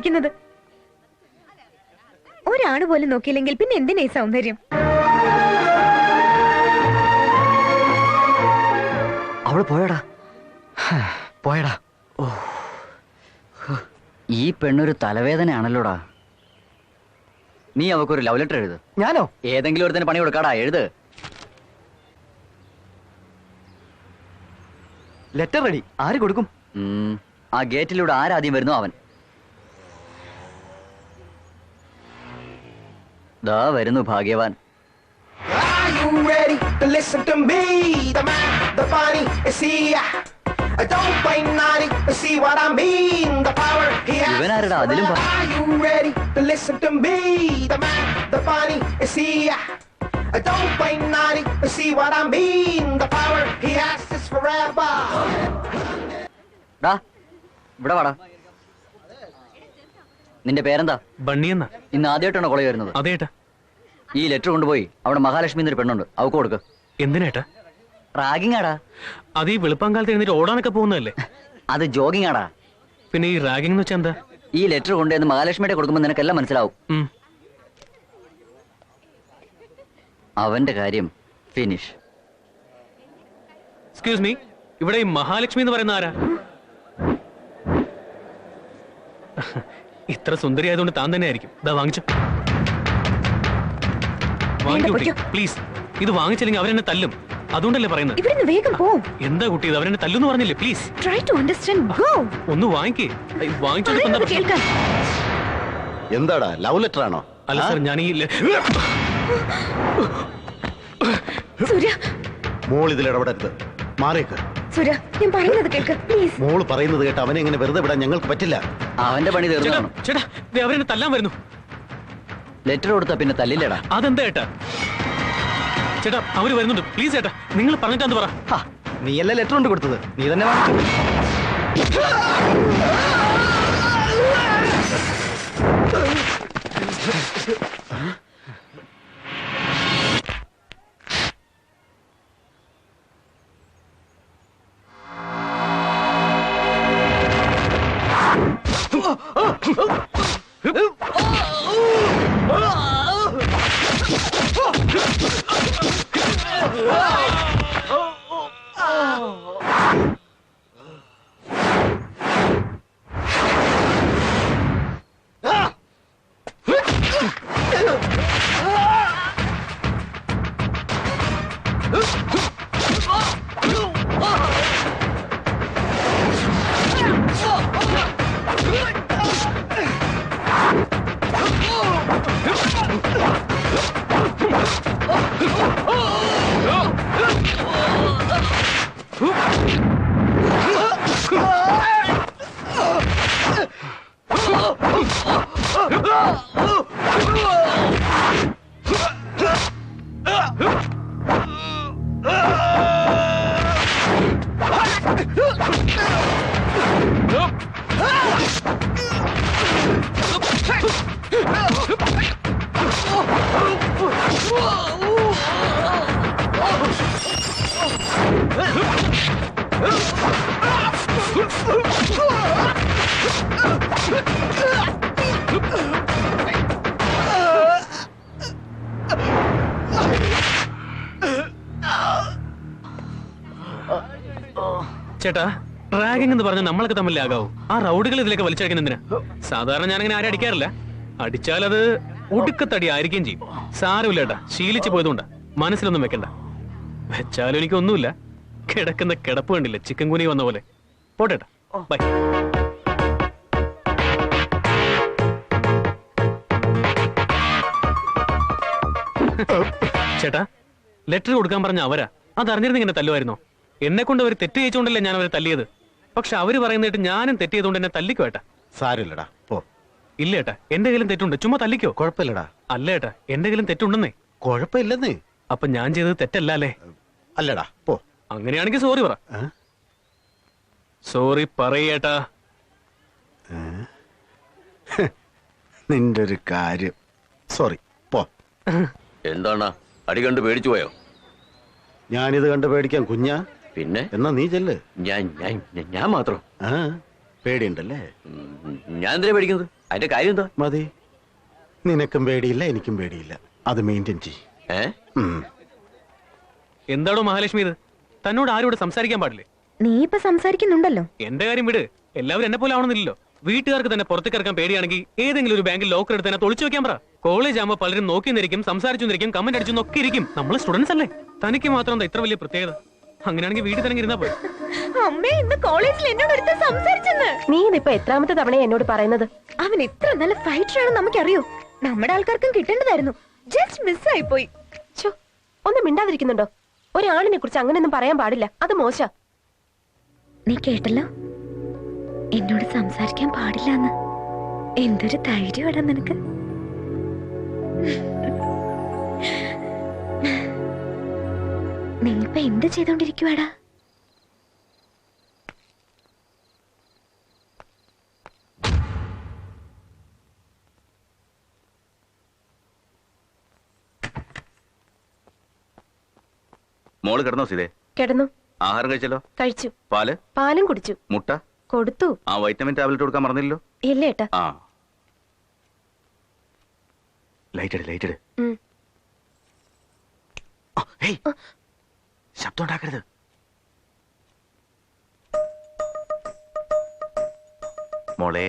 പേടിക്കുന്നത് ഒരാണ് പോലും നോക്കിയില്ലെങ്കിൽ പിന്നെ എന്തിനാ ഈ സൗന്ദര്യം? അവൾ പോയടാ. പോയടാ. ഓ. ഈ പെണ്ണൊരു തലവേദനയാണല്ലോടാ. നീ അവക്കൊരു ലവ് ലെറ്റർ എഴുത്. ഞാനോ? ഏതെങ്കിലും ഒരുത്തന്നെ പണി കൊടുക്കാടാ എഴുത്. Letter ready. ആര് കൊടുക്കും? ആ ഗേറ്റിലൂടെ ആരാദ്യം വരുന്നു അവൻ? ദാ വരുന്നു ഭാഗ്യവാൻ Are you ready to listen to me? The man, the funny, is he? I don't play naughty, but see what I mean. The power he has. ഇവനാരെടാ അതിലും പറ Are you ready to listen to me? The man, the funny, is he? Don't play naughty, but see what I mean. The power he has is forever. ഡാ ഇവിടെ വാടാ നിന്റെ പേരെന്താ? ബണ്ണിയെന്ന ഇന്ന് ആദ്യമായിട്ടാണോ college വരുന്നത്? അതേട്ടാ ഈ ലെറ്റർ കൊണ്ടുപോയി അവിടെ മഹാലക്ഷ്മി എന്നൊരു പെണ്ണുണ്ട്. അവക്ക് കൊടുക്ക്. എന്തിനേട്ടാ റാഗിങ് ആടാ. അത് ഈ വെളുപ്പാങ്കാലത്ത് എഴുന്നേറ്റ് ഓടാനൊക്കെ പോകുന്നതല്ലേ? അത് ജോഗിങ് ആടാ. പിന്നെ ഈ റാഗിംഗ് എന്ന് വെച്ചാൽ എന്താ? ഈ ലെറ്റർ കൊണ്ടുവന്ന് മഹാലക്ഷ്മിയുടെ കൊടുക്കുമ്പോൾ നിനക്കെല്ലാം മനസ്സിലാവും. ഉം. അവന്റെ കാര്യം ഫിനിഷ് എക്സ്ക്യൂസ് മീ ഇവിടെ ഈ മഹാലക്ഷ്മി എന്ന് പറയുന്ന ആരാ? ഇത്ര സുന്ദരി ആയതുകൊണ്ട് താൻ തന്നെ ആയിരിക്കും ഇതാ വാങ്ങിച്ചു പ്ലീസ് ഇത് വാങ്ങിച്ചില്ലെങ്കിൽ അവരെന്നെ തല്ലും. അതുകൊണ്ടല്ലേ പറയുന്നത്? ഇവിടുന്ന് വേഗം പോ. എന്താ കുട്ടി ഇത്? അവരെന്നെ തല്ലുന്ന് പറഞ്ഞില്ലേ? Please try to understand go ഒന്ന് വാങ്ങിക്കേ. വാങ്ങിച്ചോണ്ട് എന്താടാ? ലവ് ലെറ്റർ ആണോ? അല്ല സർ ഞാൻ ഈ മോൾ ഇതിൽ ഇടപെടരുത്. മാറിയേക്ക്. സൂര്യ ഞാൻ പറയുന്നത് കേൾക്ക് പ്ലീസ് മോൾ പറയുന്നത് കേട്ട് അവനെ ഇങ്ങനെ വെറുതെ വിടാൻ ഞങ്ങൾക്ക് പറ്റില്ല. അവന്റെ പണി തീർന്നു ചേട്ടാ കാണും. ചേട്ടാ ദേ അവരെന്നെ തല്ലാൻ വരുന്നു. ലെറ്റർ കൊടുത്താ പിന്നെ തല്ലില്ലടാ. അതെന്താ ഏട്ടാ? ചേട്ടാ അവർ വരുന്നുണ്ട്. പ്ലീസ് ചേട്ടാ നിങ്ങൾ പറഞ്ഞിട്ടാന്ന് പറ? ഹാ, നീയല്ലേ ലെറ്റർ കൊണ്ട് കൊടുത്തത്? നീ തന്നെ വാങ്ങിച്ചു. ചേട്ടാ റാഗിംഗ് എന്ന് പറഞ്ഞാൽ നമ്മളൊക്കെ തമ്മിലേ ആകാവൂ ആ റൗഡുകൾ ഇതിലേക്ക് വലിച്ചടിക്കുന്ന എന്തിനാ? സാധാരണ ഞാനങ്ങനെ ആരും അടിക്കാറില്ല. അടിച്ചാൽ അത് ഒടുക്കത്തടി ആയിരിക്കുകയും ചെയ്യും. സാരമില്ല ഏട്ടാ ശീലിച്ചു പോയതുകൊണ്ടാ. മനസ്സിലൊന്നും വെക്കണ്ട. വെച്ചാലും എനിക്കൊന്നുമില്ല. കിടക്കുന്ന കിടപ്പ് കണ്ടില്ല ചിക്കൻ കുനി വന്ന പോലെ. പോട്ടേട്ടാ ബൈ ചേട്ടാ ലെറ്റർ കൊടുക്കാൻ പറഞ്ഞ അവരാ. അതറിഞ്ഞിരുന്ന ഇങ്ങനെ തല്ലുമായിരുന്നോ? എന്നെ കൊണ്ട് അവർ തെറ്റ് ചെയ്യിച്ചുകൊണ്ടല്ലേ ഞാൻ അവരെ തല്ലിയത്? പക്ഷെ അവർ പറയുന്നിട്ട് ഞാനും തെറ്റ് ചെയ്തുകൊണ്ട് എന്നെ തല്ലിക്കോ ഏട്ടാ? സാരമില്ലടാ പോ. ഇല്ല ഏട്ടാ എന്റെ കയ്യിലും തെറ്റുണ്ട്. ചുമ്മാ തല്ലിക്കോ? കുഴപ്പമില്ലടാ. അല്ല ഏട്ടാ എന്റെ കയ്യിലും തെറ്റുണ്ടെന്നേ. കുഴപ്പമില്ലെന്നേ. അപ്പൊ ഞാൻ ചെയ്തത് തെറ്റല്ല അല്ലേ? അല്ലടാ പോ. അങ്ങനെയാണെങ്കിൽ സോറി പറ. ഏ? സോറി പറയേട്ടാ നിന്റെ ഒരു കാര്യം. സോറി പോ. എന്താണ്? അടി കണ്ട് പേടിച്ചു പോയോ? ഞാനിത് കണ്ട് പേടിക്കാം കുഞ്ഞാ. പിന്നെ? എന്നാ നീ ചെല്ല്. ഞാൻ ഞാൻ ഞാൻ- മാത്രം. ആ പേടിയുണ്ടല്ലേ? ഞാൻ എന്തിനാ പേടിക്കുന്നത്? അതിന്റെ കാര്യം എന്താ മതി. നിനക്കും പേടിയില്ല എനിക്കും പേടിയില്ല. അത് മെയിന്റെയിൻ ചെയ് ഏ? ഉം. മഹാലക്ഷ്മി ഇത്? തന്നോട് ആരോട് സംസാരിക്കാൻ പാടില്ലേ? നീ ഇപ്പൊ സംസാരിക്കുന്നുണ്ടല്ലോ. എന്റെ കാര്യം വിട്. എല്ലാവരും എന്നെ പോലെ ആവണമെന്നില്ലല്ലോ. വീട്ടുകാർക്ക് തന്നെ പുറത്തേക്ക് ഇറക്കാൻ പേടിയാണെങ്കിൽ ഏതെങ്കിലും ഒരു ബാങ്കിൽ ലോക്കർ എടുത്ത് തന്നെ തൊളിച്ചു വെക്കാൻ പറ. കോളേജ് ആകുമ്പോൾ പലരും നോക്കി നിന്നിരിക്കും സംസാരിച്ചു നിന്നിരിക്കും കമന്റ് അടിച്ചു നോക്കി ഇരിക്കും. നമ്മൾ സ്റ്റുഡൻസ് അല്ലേ? തനിക്ക് മാത്രം എന്താ ഇത്ര വലിയ പ്രത്യേകത? അങ്ങനെയാണെങ്കിൽ വീട്ടിൽ തന്നെ ഇരുന്നാ പോയി അമ്മേ ഇന്ന് കോളേജിൽ എന്നോട് ഒരുത്തൻ സംസാരിച്ചെന്ന്. നീ ഇതിപ്പോ എത്രാമത്തെ തവണ എന്നോട് പറയുന്നത്? അവൻ ഇത്ര നല്ല ഫൈറ്റർ ആണെന്ന് നമുക്കറിയോ? നമ്മുടെ ആൾക്കാർക്കും കിട്ടേണ്ടതായിരുന്നു. ജസ്റ്റ് മിസ് ആയി പോയി. ഛോ, ഒന്ന് മിണ്ടാതിരിക്കുന്നുണ്ടോ? ഒരാളിനെ കുറിച്ച് അങ്ങനെയൊന്നും പറയാൻ പാടില്ല. അത് മോശ. നീ കേട്ടല്ലോ? എന്നോട് സംസാരിക്കാൻ പാടില്ല എന്തൊരു എന്തൊരു ധൈര്യമാടാ നിനക്ക്. ഇപ്പൊ എന്ത് ചെയ്തോണ്ടിരിക്കുവാടാ? മോൾ കിടന്നോ സീതേ? കിടന്നു. ആഹാരം കഴിച്ചല്ലോ? കഴിച്ചു. പാൽ? പാലും കുടിച്ചു. മുട്ട? കൊടുത്തു. ആ വൈറ്റമിൻ ടാബ്ലറ്റ് കൊടുക്കാൻ മറന്നില്ലല്ലോ? ഇല്ല ഏട്ടാ. ആ. ലൈറ്റ് ഇട് ലൈറ്റ്. ഹേയ്, ശബ്ദം ഉണ്ടാക്കരുത്. മോളെ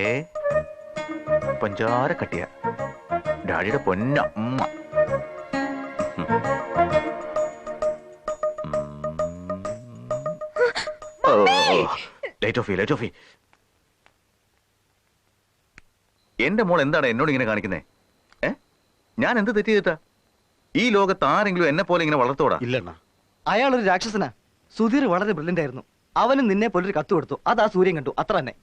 പഞ്ചാര കട്ടിയ. ഡാഡിയുടെ പൊന്ന ഉമ്മ ഓ, ലൈറ്റ് ഓഫ് ലൈറ്റ് ഓഫ് എന്റെ മോൾ എന്താണ് എന്നോട് ഇങ്ങനെ കാണിക്കുന്നേ? ഞാൻ എന്ത് തെറ്റ് ചെയ്തിട്ടാ? ഈ ലോകത്ത് ആരെങ്കിലും എന്നെ പോലെ ഇങ്ങനെ വളർത്തോടാ ഇല്ലണ്ണ. അയാൾ ഒരു രാക്ഷസനാ. സുധീർ വളരെ ബ്രില്യന്റ് ആയിരുന്നു. അവനും നിന്നെ പോലൊരു കത്ത് കൊടുത്തു. അതാ സൂര്യൻ കണ്ടു. അത്ര തന്നെ.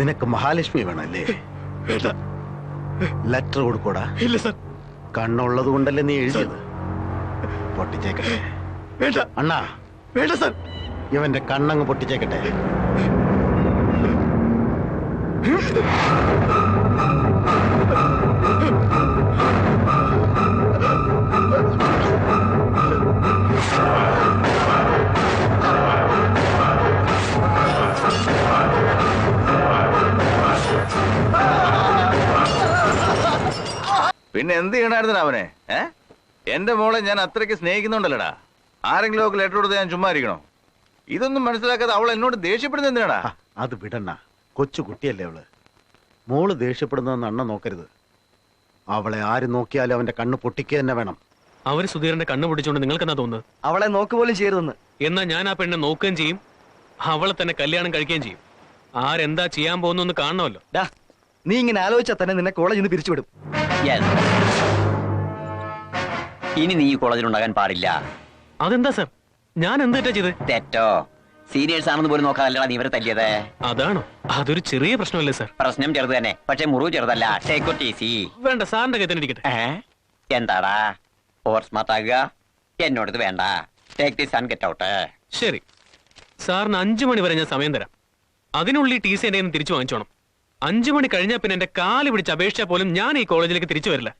നിനക്ക് മഹാലക്ഷ്മി വേണല്ലേ ലെറ്റർ കൊടുക്കൂടാ. ഇല്ല സർ. കണ്ണുള്ളത് കൊണ്ടല്ലേ നീ എഴുതിയത്? പൊട്ടിച്ചേക്കട്ടെ. വേണ്ട. അണ്ണാ. വേണ്ട സർ. ഇവന്റെ കണ്ണങ്ങ് പൊട്ടിച്ചേക്കട്ടെ. പിന്നെ എന്ത് ചെയ്യണായിരുന്നു അവനെ ഏ? എന്റെ മോളെ ഞാൻ അത്രയ്ക്ക് സ്നേഹിക്കുന്നുണ്ടല്ലടാ. ആരെങ്കിലും ഒക്കെ ലെറ്റർ കൊടുത്ത് ഞാൻ ചുമ്മാ ഇരിക്കണോ? ഇതൊന്നും മനസ്സിലാക്കാതെ അവൾ എന്നോട് ദേഷ്യപ്പെടുന്ന എന്തിനാടാ? ആ, അത് വിടണ്ണ കൊച്ചു കുട്ടിയല്ലേ അവൾ. മോൾ ദേഷ്യപ്പെടുന്നതെന്ന് അണ്ണ നോക്കരുത്. അവളെ ആര് നോക്കിയാലും അവന്റെ കണ്ണ് പൊട്ടിക്കുക തന്നെ വേണം. അവർ സുധീറിന്റെ കണ്ണു പൊടിച്ചുകൊണ്ട് നിങ്ങൾക്ക് എന്താ തോന്നുന്നത്? അവളെ നോക്ക് പോലും ചെയ്യരുതെന്ന്. എന്നാ ഞാൻ ആ പെണ്ണെ നോക്കുകയും ചെയ്യും. അവളെ തന്നെ കല്യാണം കഴിക്കുകയും ചെയ്യും. ആരെന്താ ചെയ്യാൻ പോകുന്നു കാണണമല്ലോ. ഡാ നീ ഇങ്ങനെ ആലോചിച്ചാൽ തന്നെ നിന്നെ കോളേജിൽ നിന്ന് പിരിച്ചുവിടും. Yes. ഇനി നീ ഈ കോളേജിൽ ഉണ്ടാകാൻ പാടില്ല. അതെന്താ സർ? ഞാൻ എന്താ ചെയ്ത്? തെറ്റോ? സീനിയേഴ്സ് ആണെന്ന് പോലും നോക്കാതല്ലടാ നീ ഇവരെ തല്ലിയത്. അതാണോ? അതൊരു ചെറിയ പ്രശ്നമല്ലേ സർ? പ്രശ്നം ചെറുത് തന്നെ. പക്ഷെ മുറിവ് ചെറുതല്ല. ടേക്ക് വേണ്ട സാറിന്റെ കൈ തന്നെ ഇരിക്കട്ടെ. എന്താടാ? ഓവർ സ്മാർട്ട് ആകുക? എന്നോട് ഇത് വേണ്ട. Take this and get out ശരി. സാറിന് അഞ്ചു മണി വരെ ഞാൻ സമയം തരാം. അതിനുള്ളിൽ ടി സി എന്റെ കയ്യിൽ നിന്ന് തിരിച്ചു വാങ്ങിച്ചോണം. അഞ്ചു മണി കഴിഞ്ഞാ പിന്നെ എന്റെ കാൽ പിടിച്ച് അപേക്ഷിച്ചാൽ പോലും ഞാൻ ഈ കോളേജിലേക്ക് തിരിച്ചു വരില്ല.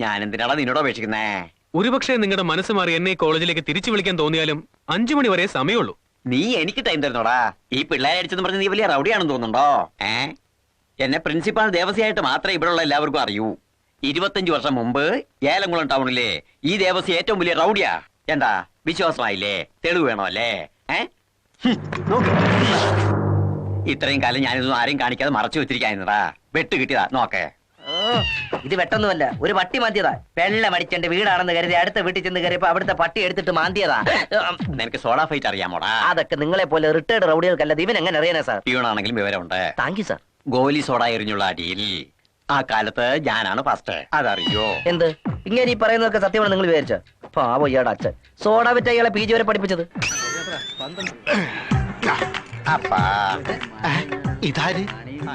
ഞാൻ എന്തിനാണ് നിന്നോട് അപേക്ഷിക്കുന്നേ? ഒരുപക്ഷെ നിങ്ങളുടെ മനസ്സ് മാറി എന്നെ ഈ കോളേജിലേക്ക് തിരിച്ചു വിളിക്കാൻ തോന്നിയാലും അഞ്ചു മണി വരെ സമയമുള്ളൂ. നീ എനിക്ക് ടൈം തരുന്നോടാ. ഈ പിള്ളേരെ അടിച്ചെന്ന് പറഞ്ഞ നീ വലിയ റൗഡിയാണെന്ന് തോന്നുന്നുണ്ടോ? ഏ? എന്നെ പ്രിൻസിപ്പാൾ ദേവസ്യായിട്ട് മാത്രമേ ഇവിടെയുള്ള എല്ലാവർക്കും അറിയൂ. ഇരുപത്തഞ്ചു വർഷം മുമ്പ് ഏലംകുളം ടൗണിലെ ഈ ദേവസ്യ ഏറ്റവും വലിയ റൗഡിയാ. എന്താ? വിശ്വാസമായില്ലേ? തെളിവ് വേണോ അല്ലേ? ഏ? നോക്ക്. ഇത്രയും കാലം ഞാനിതൊന്നും ആരെയും കാണിക്കാതെ മറച്ചു വെച്ചിരിക്കായിരുന്നടാ വെട്ട് കിട്ടിയതാ. നോക്കേ. ഇത് വെട്ടൊന്നുമല്ല. ഒരു പട്ടി മാന്തിയതാ. വെള്ളം മടിച്ചെന്റെ വീടാണെന്ന് കരുതി അടുത്ത വീട്ടിൽ ചെന്ന് കയറിയപ്പോ അവിടുത്തെ പട്ടി എടുത്തിട്ട് മാന്തിയതാ. നിനക്ക് സോഡാ ഫൈറ്റ് അറിയാമോടാ? അതൊക്കെ നിങ്ങളെ പോലെ റിട്ടയർഡ് റൗഡികൾക്കല്ല. ഇവൻ എങ്ങനെ അറിയാനാ സാർ? പ്യൂണാണെങ്കിലും വിവരമുണ്ട്. Thank you sir. ഗോലി സോഡ എറിഞ്ഞുള്ള അടിയിൽ ആ കാലത്ത് ഞാനാണ് ഫസ്റ്റ്. അതറിയോ? എന്ത്? ഇങ്ങനെ ഈ പറയുന്നതൊക്കെ സത്യമാണ് നിങ്ങൾ വിചാരിച്ച? പാവോ ഇയാടെ അച്ഛൻ. സോഡ വിറ്റ ഇയാളെ പി ജി വരെ പഠിപ്പിച്ചത്. അപ്പാ. ഇതാര്?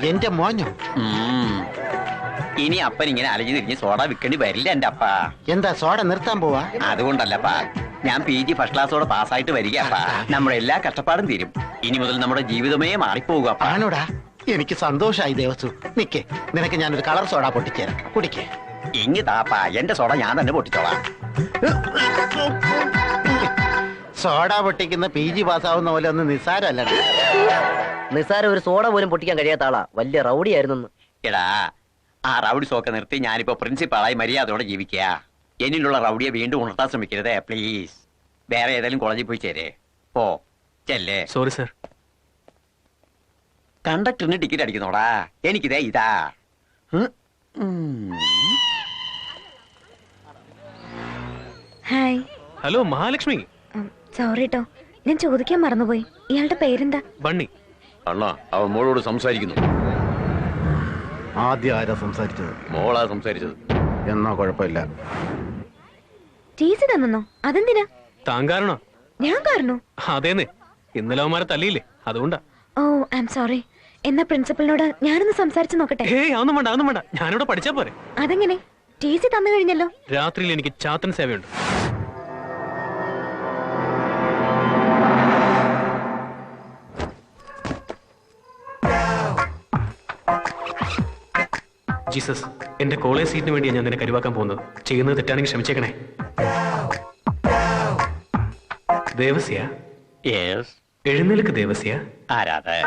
എന്റെ മോഞ്ഞോ ഇനി അപ്പൻ ഇങ്ങനെ അലഞ്ഞു തിരിഞ്ഞ് സോഡ വിൽക്കേണ്ടി വരില്ല എന്റെ അപ്പ. എന്താ സോഡ നിർത്താൻ പോവാ? അതുകൊണ്ടല്ലപ്പാ ഞാൻ പി ജി ഫസ്റ്റ് ക്ലാസ്സോടെ പാസ്സായിട്ട് വരികയപ്പാ നമ്മുടെ എല്ലാ കഷ്ടപ്പാടും തീരും. ഇനി മുതൽ നമ്മുടെ ജീവിതമേ മാറിപ്പോകുക അപ്പാ. ആണോടാ? എനിക്ക് സന്തോഷമായി ദേവസു നിക്കേ. നിനക്ക് ഞാനൊരു കളർ സോഡ പൊട്ടിച്ചേരാം. കുടിക്കേ. ഇങ്ങ് താപ്പാ എന്റെ സോഡ ഞാൻ തന്നെ പൊട്ടിച്ചോളാം. സോഡ പൊട്ടിക്കുന്ന പി ജി പാസ്സാവുന്ന പോലെ ഒന്ന് നിസാരമല്ല നിസ്സാരം ഒരു സോഡ പോലും പൊട്ടിക്കാൻ കഴിയാത്ത ആളാ. വലിയ റൗഡിയായിരുന്നു എടാ ആ റൗഡി സോക്കെ നിർത്തി ഞാനിപ്പോ പ്രിൻസിപ്പാളായി മര്യാദയോടെ ജീവിക്കുക. എന്നിലുള്ള റൗഡിയെ വീണ്ടും ഉണർത്താൻ ശ്രമിക്കരുതേ പ്ലീസ്. വേറെ ഏതെങ്കിലും കോളേജിൽ പോയി ചേരേ. പോ. ചെല്ലേ. Sorry sir. കണ്ടക്ടറിന് ടിക്കറ്റ് അടിക്കുന്നോടാ. എനിക്കിതേ ഇതാ. ഹായ്. ഹലോ മഹാലക്ഷ്മി. സോറി കേട്ടോ ഞാൻ ചോദിക്കാൻ മറന്നുപോയി. ഇയാളുടെ പേരെന്താ? ബണ്ണി. അണ്ണാ അവൻ മോളോട് സംസാരിക്കുന്നു. ആദ്യം ആരാ സംസാരിച്ചത്? മോളാ സംസാരിച്ചത്. എന്നാ കുഴപ്പമില്ല. ടീസി തന്നോ? അതെന്തിനാ? താൻ കാരണോ? ഞാൻ കാരണോ? അതേന്ന്. ഇന്നലെ അവന്മാരെ തല്ലിയില്ലേ? അതുകൊണ്ടാ. ഓ ഐ എം സോറി എന്നാ പ്രിൻസിപ്പലിനോട് ഞാനൊന്ന് സംസാരിച്ചു നോക്കട്ടെ? ഏയ് അതൊന്നും വേണ്ട അതൊന്നും വേണ്ട. ഞാനിവിടെ പഠിച്ചാ പോരെ. അതെങ്ങനെ? ടീസി തന്നു കഴിഞ്ഞല്ലോ. രാത്രിയിൽ എനിക്ക് ചാത്തൻ സേവയുണ്ട്. ജീസസ് എന്റെ കോളേജ് സീറ്റിന് വേണ്ടിയാണ് ഞാൻ നിന്നെ കരുവാക്കാൻ പോകുന്നത്. ചെയ്യുന്നത് തെറ്റാണെങ്കിൽ ക്ഷമിച്ചേക്കണേ. ദേവസ്യ. യെസ് എഴുന്നേൽക്ക് ദേവസ്യ. ആരാത്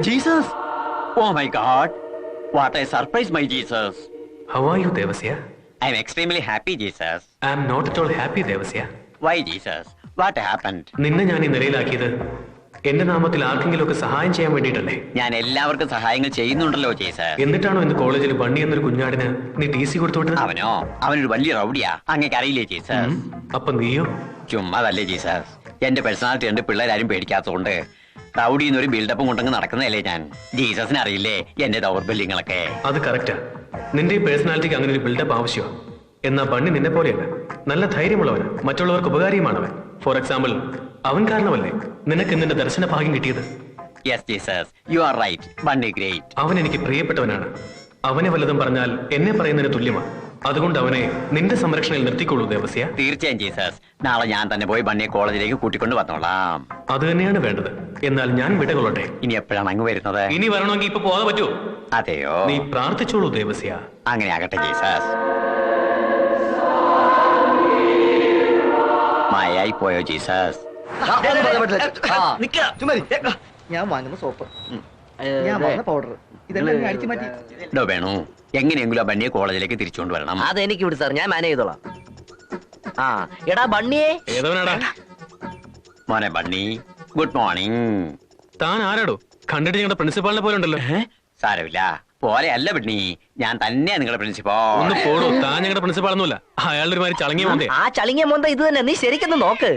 Jesus. Oh my god what a surprise my Jesus how are you Devasya? I'm extremely happy Jesus I am not at all happy Devasya. Why Jesus what happened നിന്നെ ഞാൻ ഈ നിലയിലാക്കിയത് എന്റെ നാമത്തിൽ ആർക്കെങ്കിലും ഒക്കെ സഹായം ചെയ്യാൻ വേണ്ടിയിട്ടല്ലേ? ഞാൻ എല്ലാവർക്കും സഹായങ്ങൾ ചെയ്യുന്നുണ്ടല്ലോ ജീസസ് എന്നിട്ടാണോ ഇന്ന് കോളേജിൽ ബണ്ണി എന്നൊരു കുഞ്ഞാടിന് നീ ടി സി കൊടുത്തു വിട്ടത്? അവനോ? അവനൊരു വലിയ റൗഡിയാ. അങ്ങേക്ക് അറിയില്ലേ ജീസസ് ഉം. അപ്പൊ നീയോ? ചുമ്മാതല്ലേ ജീസസ് എന്റെ പേഴ്സണാലിറ്റി ഉണ്ട് പിള്ളേരാരും പേടിക്കാത്തതുകൊണ്ട് റൗഡി എന്നൊരു ബിൽഡപ്പും കൊണ്ടങ്ങ് നടക്കുന്നതല്ലേ ഞാൻ. ജീസസിന് അറിയില്ലേ എന്റെ ദൗർബല്യങ്ങളൊക്കെ? അത് കറക്റ്റാ നിന്റെ ഈ പേഴ്സണാലിറ്റിക്ക് അങ്ങനെ ഒരു ബിൽഡപ്പ് ആവശ്യമാണ് എന്നാ ബണ്ണി നിന്നെ പോലെയല്ല നല്ല ധൈര്യമുള്ളവന്. മറ്റുള്ളവർക്ക് ഉപകാരിയുമാണവൻ. ഫോർ എക്സാമ്പിൾ അവൻ കാരണമല്ലേ? നിനക്ക് നിന്റെ ദർശന ഭാഗ്യം കിട്ടിയത്? Yes Jesus you are right Bunny great അവൻ എനിക്ക് പ്രിയപ്പെട്ടവനാണ്. അവനെ വല്ലതും പറഞ്ഞാൽ എന്നെ പറയുന്നതിന് തുല്യമാണ് അതുകൊണ്ട് അവനെ നിന്റെ സംരക്ഷണയിൽ നിർത്തിക്കൊള്ളൂ ദേവസ്യ. തീർച്ചയായും ജീസസ് നാളെ ഞാൻ തന്നെ പോയി ബണ്ണിയെ കോളേജിലേക്ക് കൂട്ടിക്കൊണ്ട് വന്നോളാം. അത് തന്നെയാണ് വേണ്ടത്. എന്നാൽ ഞാൻ വിടകൊള്ളട്ടെ ഇനി എപ്പോഴാണ് അങ്ങ് വരുന്നത്? ഇനി വരണമെങ്കിൽ ഇപ്പൊ പോകാൻ പറ്റൂ അതെയോ? നീ പ്രാർത്ഥിച്ചോളൂ ദേവസ്യ. അങ്ങനെ ആകട്ടെ ജീസസ് മായായി പോയോ ജീസസ്. ഞാൻ വാങ്ങുന്ന സോപ്പ്. ഞാൻ വാങ്ങുന്ന പൗഡർ ഇതെല്ലാം ഇനി അടിച്ചു മാറ്റി. ഡോ വേണു എങ്ങനെയെങ്കിലും ആ ബണ്ണിയെ കോളേജിലേക്ക് തിരിച്ചുകൊണ്ട് വരണം. അത് എനിക്ക് വിട് സാർ ഞാൻ മാനേജ് ചെയ്തോളാം. ആ എടാ ബണ്ണിയെ. മോനെ ബണ്ണി ഗുഡ് മോർണിംഗ്. താൻ ആരാടോ? കണ്ടിട്ട് ഞങ്ങളുടെ പ്രിൻസിപ്പാളിനെ പോലെ ഉണ്ടല്ലോ. സാരമില്ല. പോലെ പെണ്ണി ഞാൻ തന്നെയാ നിങ്ങളുടെ പ്രിൻസിപ്പൽ ഒന്ന് പോടോ. താൻ ഞങ്ങളുടെ പ്രിൻസിപ്പാളൊന്നുമല്ല അയാളുടെ ഒരു മാതിരി ചളങ്ങിയ മോന്തേ. ആ ചളിങ്ങിയ മോന്ത ഇത് തന്നെ. നീ ശരിക്കൊന്ന് നോക്ക്.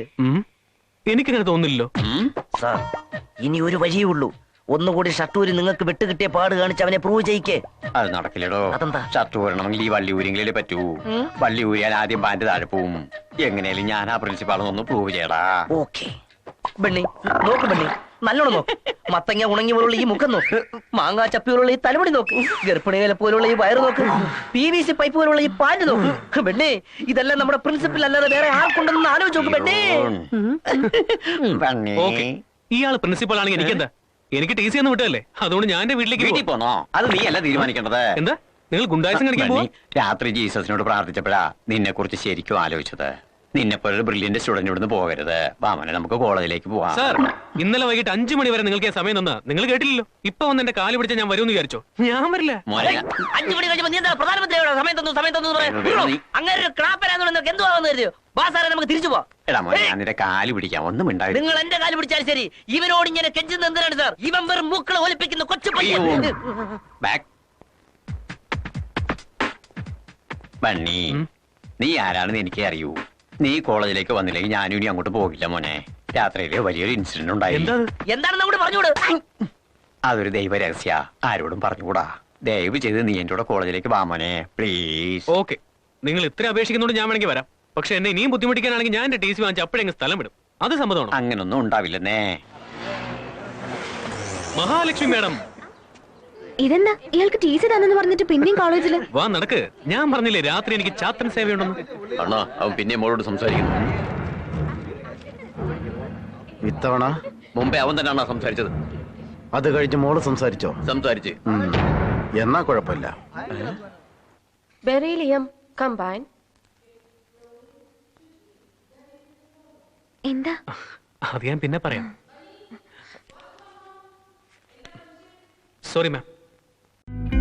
എനിക്കങ്ങനെ തോന്നില്ലല്ലോ സാർ ഇനി ഒരു വഴിയേ ഉള്ളൂ. ഒന്നുകൂടി ഷട്ടൂരി നിങ്ങൾക്ക് വിട്ടുകിട്ടിയ പാട് കാണിച്ച് അവനെ പ്രൂവ് ചെയ്യിക്കേ. അത് നടക്കില്ലടോ. അതെന്താ? ഷർട്ട് ഊരണമെങ്കിൽ ഈ വള്ളി ഊരിയെങ്കിലേ പറ്റൂ. വള്ളി ഊരിയാൽ ആദ്യം പാന്റ് താഴെ പോവും. എങ്ങനെയാലും ഞാൻ ആ പ്രിൻസിപ്പാളൊന്ന് പ്രൂവ് ചെയ്യടാ. ഓക്കെ. ബണ്ണി നോക്ക് ബണ്ണി. നല്ലോണം നോക്ക്. മത്തങ്ങ ഉണങ്ങി പോലുള്ള ഈ മുഖം നോക്ക്. മാങ്ങാ ചപ്പി പോലുള്ള ഈ തലമുടി നോക്ക്. ഗർഭിണികളെ പോലുള്ള ഈ വയറ് നോക്ക്. പി വി സി പൈപ്പ് പോലുള്ള ഈ പാന്റ് നോക്ക്. പെണ്ണേ ഇതെല്ലാം നമ്മുടെ പ്രിൻസിപ്പൽ അല്ലാതെ വേറെ ആർക്കുണ്ടെന്ന് ആലോചിച്ച് നോക്ക് പെണ്ണേ. ഓക്കെ. ഇയാൾ പ്രിൻസിപ്പൾ ആണെങ്കിൽ എനിക്കെന്താ? എനിക്ക് ടി സി ഒന്നും വിട്ടല്ലേ അതുകൊണ്ട് ഞാൻ എന്റെ വീട്ടിലേക്ക് വീട്ടിൽ പോവാ. പോന്നോ? അത് നീ അല്ല തീരുമാനിക്കേണ്ടത്. എന്താ? നിങ്ങൾ ഗുണ്ടായസം കാണിക്കാൻ ബണ്ണി, രാത്രി ജീസസിനോട് പ്രാർത്ഥിച്ചപ്പോഴാ നിന്നെ കുറിച്ച് ശരിക്കും ആലോചിച്ചത്. നിന്നെ പോലെ ബ്രില്യന്റ് സ്റ്റുഡന്റ് ഇവിടുന്ന് പോകരുത്. വാമനെ നമുക്ക് കോളേജിലേക്ക് പോവാം. സാർ ഇന്നലെ വൈകിട്ട് അഞ്ചു മണി വരെ നിങ്ങൾക്ക് സമയം തന്നാ നിങ്ങൾ കേട്ടില്ലല്ലോ. ഇപ്പൊ വന്ന് എന്റെ കാൽ പിടിച്ച ഞാൻ വരുമെന്ന് വിചാരിച്ചോ? ഞാൻ വരില്ല. മോനെ അഞ്ചു മണി കഴിയുമ്പോ നീ എന്താ പ്രധാനമന്ത്രിയോട് സമയം തന്നു സമയം തന്നു എന്ന് പറയാൻ? വേണം അങ്ങനെ ഒരു ക്ലാപ്പരാന്ന് നിനക്ക് എന്തുവാന്ന് കരുതിയോ? വാ സാറേ നമുക്ക് തിരിച്ചു പോവാം. എടാ മോനെ ഞാൻ നിന്റെ കാൽ പിടിക്കാം ഒന്നും മിണ്ടായി നിങ്ങൾ എന്റെ കാൽ പിടിച്ചാൽ ശരി. ഇവനോട് ഇങ്ങനെ കെഞ്ചുന്ന എന്തിനാണ് സാർ? ഇവൻ വെറും മൂക്കളെ ഒലിപ്പിക്കുന്ന കൊച്ചു പയ്യൻ. അയ്യോ. ബാക്ക് ബണ്ണി ഉം. നീ ആരാണെന്ന് എനിക്ക് അറിയൂ. നീ കോളേജിലേക്ക് വന്നില്ലെങ്കിൽ ഞാനും ഇനി അങ്ങോട്ട് പോകില്ല മോനെ. രാത്രിയിൽ വലിയൊരു ഇൻസിഡന്റ് ഉണ്ടായി? എന്താണെന്ന് പറഞ്ഞോട് അതൊരു ദൈവ രഹസ്യ ആരോടും പറഞ്ഞുകൂടാ. ദയവ് ചെയ്ത് നീ എന്റെ കൂടെ കോളേജിലേക്ക് വാ മോനെ. Please okay. നിങ്ങൾ ഇത്ര അപേക്ഷിക്കുന്നോണ്ട് ഞാൻ വേണമെങ്കിൽ വരാം. പക്ഷെ എന്നെ ഇനിയും ബുദ്ധിമുട്ടിക്കാനാണെങ്കിൽ ഞാൻ എന്റെ ടി സി വാങ്ങിച്ച് അപ്പോഴെങ്കിൽ സ്ഥലം വിടും. അത് സമ്മതമാണ്? അങ്ങനൊന്നും ഉണ്ടാവില്ലെന്നേ. മഹാലക്ഷ്മി മാഡം ഇതെന്താ? ഇയാൾക്ക് ടി സി തന്നെന്ന് പറഞ്ഞിട്ട് പിന്നെയും കോളേജിൽ വാ നടക്ക്. ഞാൻ പറഞ്ഞില്ലേ രാത്രി എനിക്ക് ചാത്തൻ സേവയുണ്ടെന്ന്. അണ്ണാ അവൻ പിന്നെ മോളോട് സംസാരിക്കുന്നു. ഇത്തവണ? മുമ്പേ അവൻ തന്നെയാണോ സംസാരിച്ചത്. അത് കഴിഞ്ഞ് മോൾ സംസാരിച്ചോ? സംസാരിച്ച്. ഉം. എന്നാ കുഴപ്പമില്ല. ബെറീലിയം കമ്പൈൻ എന്താ? അത് ഞാൻ പിന്നെ പറയാം. Sorry ma'am Thank you